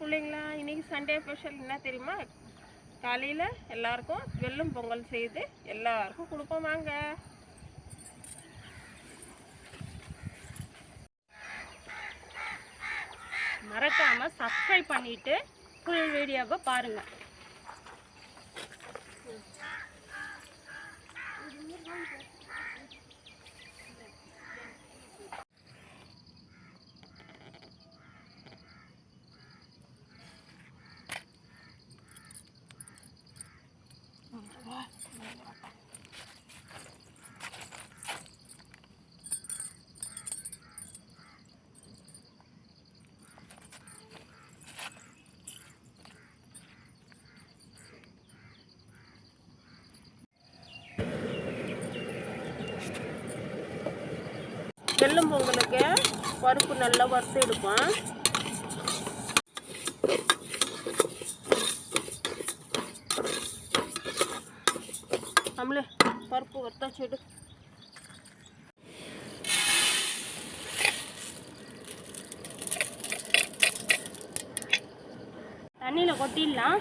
பிள்ளைங்களா இன்னைக்கு Sunday special என்ன தெரியுமா? காலையில் எல்லாருக்கும் வெள்ளம் பொங்கல் செய்து எல்லாருக்கும் கொடுப்போம் வாங்க. மறக்காமல் சப்ஸ்கிரைப் பண்ணிவிட்டு ஃபுல் வீடியோவை பாருங்கள் வெல்லம் உங்களுக்கு பருப்பு நல்லா வறுத்து எடுப்போம் நம்மளே பருப்பு வறுத்தாச்சு எடு. தண்ணியில் கொட்டிடலாம்.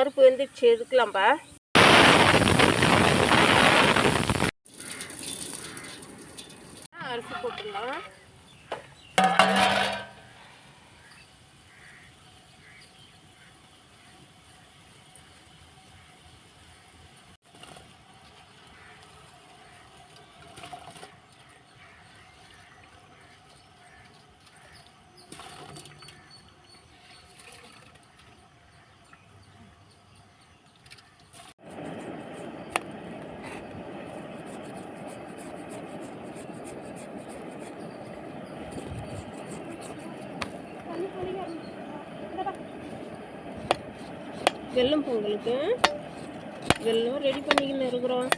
பருப்பு வெந்துடுச்சு எடுக்கலாம்ப்பா அரிசி போட்டுடலாம். வெள்ளம் பொங்கலுக்கு வெல்லம் ரெடி பண்ணிக்கின்னு இருக்கிறோம்.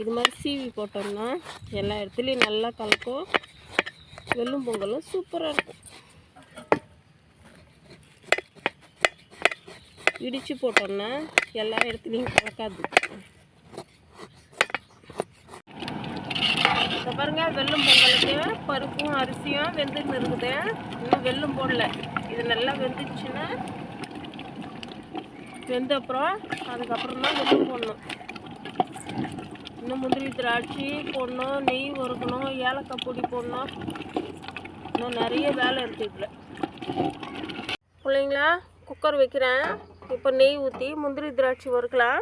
இது மாதிரி சீவி போட்டோம்னா எல்லா இடத்துலையும் நல்லா கலக்கும். வெல்லம் பொங்கலும் சூப்பராக இருக்கும். இடித்து போட்டோம்னா எல்லா இடத்துலையும் கலக்காது. இப்போ பாருங்க வெல்லம் பொங்கலுக்கு பருப்பும் அரிசியும் வெந்துன்னு இருக்குது. இன்னும் வெல்லம் போடல. இது நல்லா வெந்துச்சுன்னா வெந்த அப்புறம் அதுக்கப்புறம் தான் வெள்ளம் போடணும். இன்னும் முந்திரி திராட்சை போடணும் நெய் வறுக்கணும் ஏலக்காய் பொடி போடணும். இன்னும் நிறைய வேலை இருக்குது இதில். பிள்ளைங்களா குக்கர் வைக்கிறேன். இப்போ நெய் ஊற்றி முந்திரி திராட்சை வறுக்கலாம்.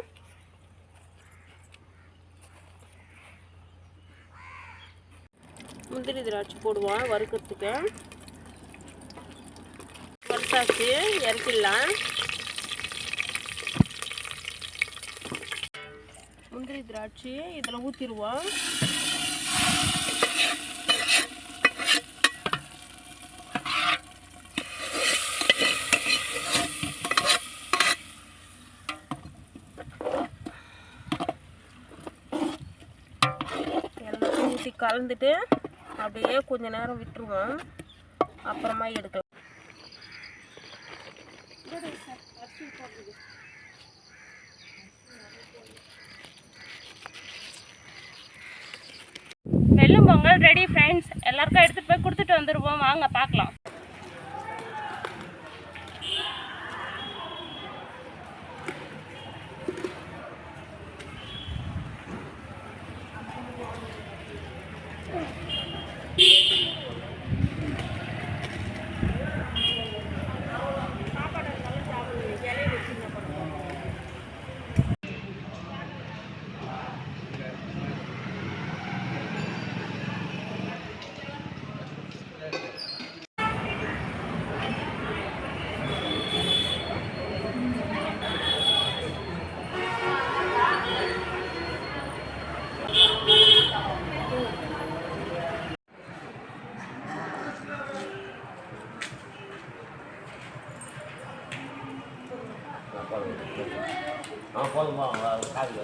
முந்திரி திராட்சை போடுவோம் வறுக்கிறதுக்கு. வறுத்தாச்சு இறக்கிடலாம். முந்திரி திராட்சை இதில் ஊற்றிடுவோம் ஊற்றி கலந்துட்டு அப்படியே கொஞ்ச நேரம் விட்டுருவோம். அப்புறமா எடுக்கலாம். வெள்ளும் பொங்கல் ரெடி ஃப்ரெண்ட்ஸ் எல்லாருக்கும் எடுத்துகிட்டு போய் கொடுத்துட்டு வந்துடுவோம் வாங்க பார்க்கலாம். 然后黄总帮我开一个。